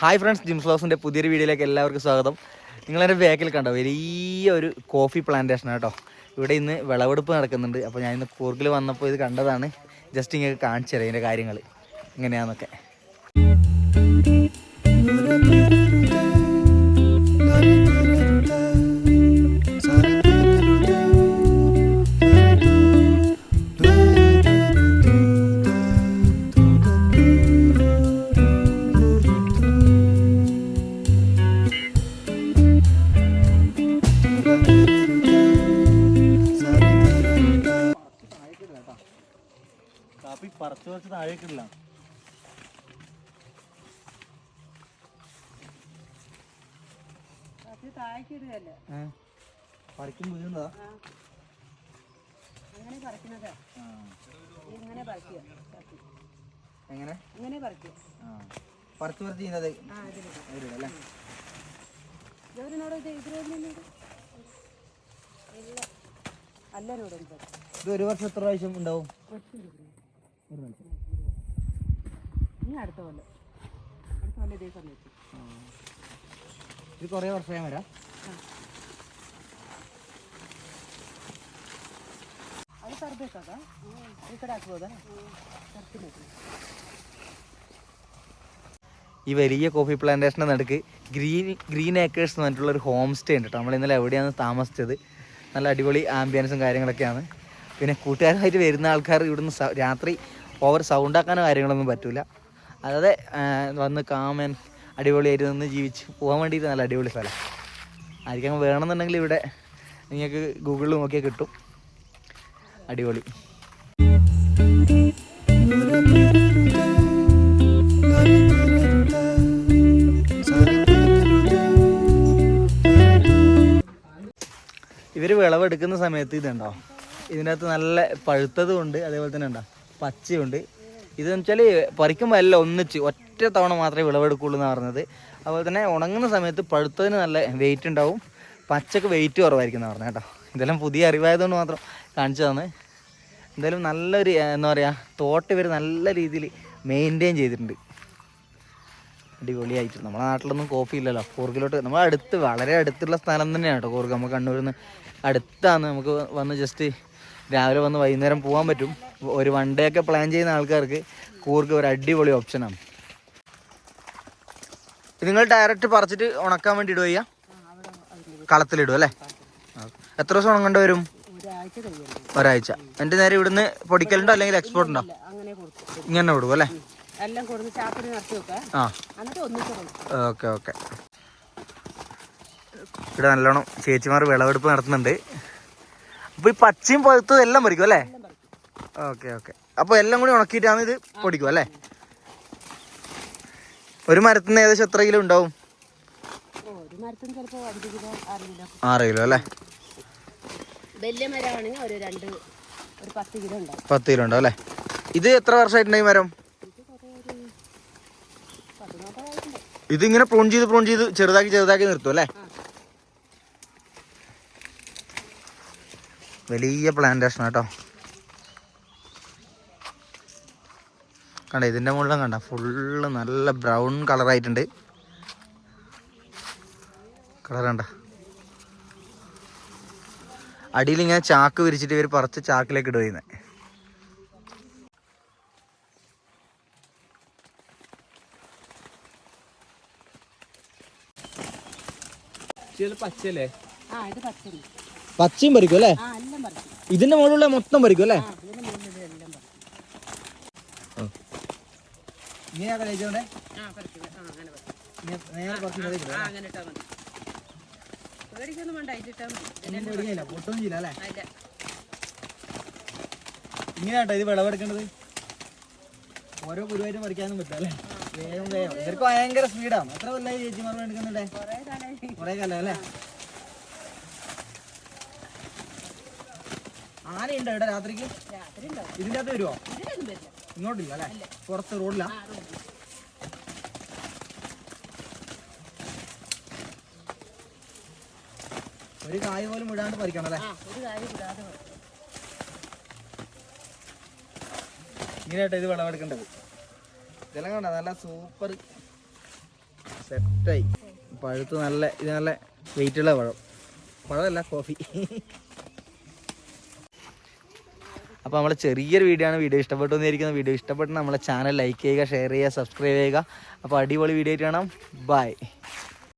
Hi friends Jims ലോസിന്റെ പുതിയൊരു വീഡിയോയിലേക്ക് എല്ലാവർക്കും സ്വാഗതം. നിങ്ങളെന്റെ ബാക്കിൽ കണ്ടോ? വലിയ ഒരു കോഫി പ്ലാന്റേഷൻ കേട്ടോ. ഇവിടെ ഇന്ന് വിളവെടുപ്പ് നടക്കുന്നുണ്ട്. അപ്പോൾ ഞാൻ ഇന്ന് കൂർഗിൽ വന്നപ്പോൾ ഇത് കണ്ടതാണ്. ജസ്റ്റ് ഇങ്ങനെ കാണിച്ചു തരാം ഇതിന്റെ കാര്യങ്ങൾ എങ്ങനെയാണെന്നൊക്കെ കാപ്പി പറിച്ചു വെച്ച് താഴേക്കില്ല പറിക്കും വീഴുന്നതാ അങ്ങനെ ഇങ്ങനെ പറിക്കുക എങ്ങനെ? ഇങ്ങനെ പറിക്കുക. പറിച്ചു പറിച്ച് ചെയ്യുന്നത് അല്ലേ? ഇത്? ഒരു വർഷം എത്ര പ്രാവശ്യം ഉണ്ടാവും? ഇനി അടുത്ത കൊല്ലം അടുത്ത കൊല്ലം ഇതേ സമയത്ത് ഇത് കുറേ വർഷമായി വരാം ಅದು ತರಬೇಕಾದ ಈ ಕಡೆ ಹಾಕ್ಬೋದಾ ತರ್ತೀನಿ ഈ വലിയ കോഫി പ്ലാന്റേഷൻ്റെ നടുക്ക് ഗ്രീൻ ഗ്രീൻ ഏക്കേഴ്സ് എന്ന് പറഞ്ഞിട്ടുള്ള ഒരു ഹോം സ്റ്റേ ഉണ്ട് കേട്ടോ നമ്മൾ ഇന്നലെ എവിടെയാണ് താമസിച്ചത് നല്ല അടിപൊളി ആംബിയൻസും കാര്യങ്ങളൊക്കെയാണ് പിന്നെ കൂട്ടുകാരായിട്ട് വരുന്ന ആൾക്കാർ ഇവിടുന്ന് രാത്രി ഓവർ സൗണ്ട് ആക്കാനോ കാര്യങ്ങളൊന്നും പറ്റില്ല അതായത് വന്ന് കാമൻ അടിപൊളിയായിട്ട് നിന്ന് ജീവിച്ച് പോകാൻ വേണ്ടിയിട്ട് നല്ല അടിപൊളി സ്ഥലം. ആയിരിക്കും. വേണമെന്നുണ്ടെങ്കിൽ ഇവിടെ നിങ്ങൾക്ക് ഗൂഗിളിൽ നോക്കിയാൽ കിട്ടും. അടിപൊളി. ഇവർ വിളവെടുക്കുന്ന സമയത്ത് ഇതുണ്ടോ? ഇതിനകത്ത് നല്ല പഴുത്തതും ഉണ്ട് അതേപോലെ തന്നെ ഉണ്ടാ പച്ചയുണ്ട്. ഇതെന്ന് വെച്ചാൽ പറിക്കുമ്പോൾ എല്ലാം ഒന്നിച്ച് ഒറ്റ തവണ മാത്രമേ വിളവെടുക്കുള്ളൂ എന്ന് പറഞ്ഞത്. അതുപോലെ തന്നെ ഉണങ്ങുന്ന സമയത്ത് പഴുത്തതിന് നല്ല വെയിറ്റ് ഉണ്ടാവും. പച്ചക്ക് വെയിറ്റ് കുറവായിരിക്കും എന്ന് പറഞ്ഞത് കേട്ടോ. ഇതെല്ലാം പുതിയ അറിവായതുകൊണ്ട് മാത്രം കാണിച്ചു തന്നെ എന്തായാലും നല്ലൊരു എന്താ പറയുക തോട്ട് ഇവർ നല്ല രീതിയിൽ മെയിന്റെയിൻ ചെയ്തിട്ടുണ്ട്. അടിപൊളിയായിട്ട്. നമ്മുടെ നാട്ടിലൊന്നും കോഫി ഇല്ലല്ലോ. കൂർഗിലോട്ട് നമ്മളടുത്ത് വളരെ അടുത്തുള്ള സ്ഥലം തന്നെയാണ് കേട്ടോ കൂർഗ്. നമുക്ക് കണ്ണൂരിൽ നിന്ന് അടുത്താണ്. നമുക്ക് വന്ന് ജസ്റ്റ് രാവിലെ വന്ന് വൈകുന്നേരം പോകാൻ പറ്റും. ഒരു വൺ ഡേ ഒക്കെ പ്ലാൻ ചെയ്യുന്ന ആൾക്കാർക്ക് കൂർക്ക് ഒരു അടിപൊളി ഓപ്ഷനാണ് നിങ്ങൾ ഡയറക്റ്റ് പറിച്ചിട്ട് ഉണക്കാൻ വേണ്ടി ഇടുക കളത്തിലിടും അല്ലേ? എത്ര ദിവസം ഉണങ്ങേണ്ടി വരും? ഒരാഴ്ച. എന്റെ നേരെ ഇവിടുന്ന് പൊടിക്കലുണ്ടോ അല്ലെങ്കിൽ എക്സ്പോർട്ട് ഉണ്ടോ? ഇങ്ങനെ വിടും അല്ലേ? Okay okay. ഇവിടെ നല്ലോണം ചേച്ചിമാർ വിളവെടുപ്പ് നടത്തുന്നുണ്ട്. അപ്പൊ ഈ പച്ചയും പഴുത്തതും എല്ലാം പറിക്കും അല്ലേ? Okay okay. അപ്പൊ എല്ലാം കൂടി ഉണക്കിയിട്ടാണ് ഇത് പൊടിക്കും അല്ലേ? ഒരു മരത്തിന് ഏകദേശം എത്ര കിലോ ഉണ്ടാവും? ആറ് കിലോ. അല്ലേ? വലിയ മരമാണെങ്കിൽ ഒരു രണ്ട് ഒരു പത്ത് കിലോ ഉണ്ടാവും. പത്ത് കിലോ ഉണ്ടാവും അല്ലേ? ഇത് എത്ര വർഷമായിട്ടുണ്ടായി മരം? ഇതിങ്ങനെ പ്രൂൺ ചെയ്ത് പ്രൂൺ ചെയ്ത് ചെറുതാക്കി ചെറുതാക്കി നിർത്തും അല്ലേ? വലിയ പ്ലാന്റേഷൻ കേട്ടോ കണ്ട ഇതിന്റെ മുകളിലും കണ്ട ഫുള്ള് നല്ല ബ്രൗൺ കളറായിട്ടുണ്ട് കളർ കണ്ട? അടിയിൽ ഇങ്ങനെ ചാക്ക് വിരിച്ചിട്ട് ഇവർ പറിച്ച് ചാക്കിലേക്ക് ഇടുക ചെയ്യുന്നത് പച്ചല്ലേ ആ ഇത് പച്ചരി പച്ചയും പറിക്കും അല്ലേ? ആ എല്ലാം പറിക്കും. ഇതിന്റെ മുകളിലുള്ള മൊത്തം പറിക്കും അല്ലേ? ഇങ്ങനെയാട്ടോ ഇത് വിളവെടുക്കേണ്ടത്. ഓരോ ഗുരുവായിട്ടും പറിക്കാനും പറ്റില്ല അല്ലേ? വേഗം വേഗം. ഇവർക്ക് ഭയങ്കര സ്പീഡാണ്. എത്ര കൊല്ലായി ചേച്ചിമാർ എടുക്കുന്നുണ്ടേ? കൊറേ കാലം അല്ലേ? ആനയുണ്ടോ ഇവിടെ രാത്രിക്ക്? ഇതിന്റെ അകത്ത് വരുമോ ഇങ്ങോട്ടില്ല അല്ലേ? പുറത്ത് റോഡിലാ. ആ റോഡിൽ ഒരു കായ പോലും വിടാണ്ട് പറിക്കണം അല്ലേ? ഇങ്ങനെയായിട്ട് ഇത് വിളവെടുക്കേണ്ടത്. ഇതെല്ലാം കണ്ട? നല്ല സൂപ്പർ സെറ്റായി. പഴുത്ത് നല്ല ഇത് നല്ല വെയിറ്റുള്ള പഴം പഴമല്ല കോഫി. അപ്പോൾ നമ്മളെ ചെറിയൊരു വീഡിയോ ആണ് വീഡിയോ ഇഷ്ടപ്പെട്ടു എന്നിരിക്കുന്ന വീഡിയോ ഇഷ്ടപ്പെട്ട നമ്മളെ ചാനൽ ലൈക്ക് ചെയ്യുക ഷെയർ ചെയ്യുക സബ്സ്ക്രൈബ് ചെയ്യുക. അപ്പോൾ അടിപൊളി വീഡിയോ ആയിട്ട് കാണാം ബൈ